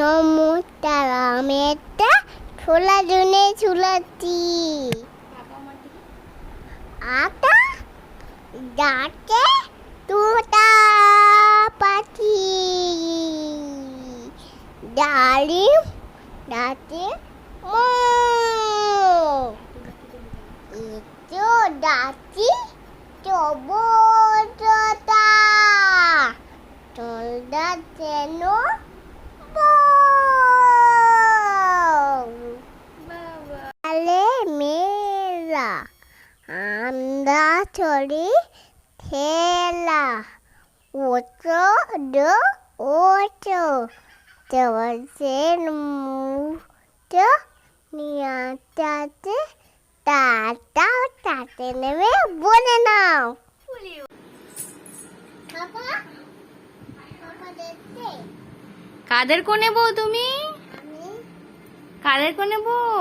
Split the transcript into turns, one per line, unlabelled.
নমস্কার
আমি একটা ছোলা জনে
দিকে
আটা ডাকে তুতা পাখি। ডালিম ডাকে মো। itu dati
বাবা
Ale mela anda chori thela ocho do ocho Tersen mucho নিয়াটাতে টাটা টাতে নেমে বলে নাও বাবা
কাদের কোনে বউ তুমি? কাদের কোনে বউ?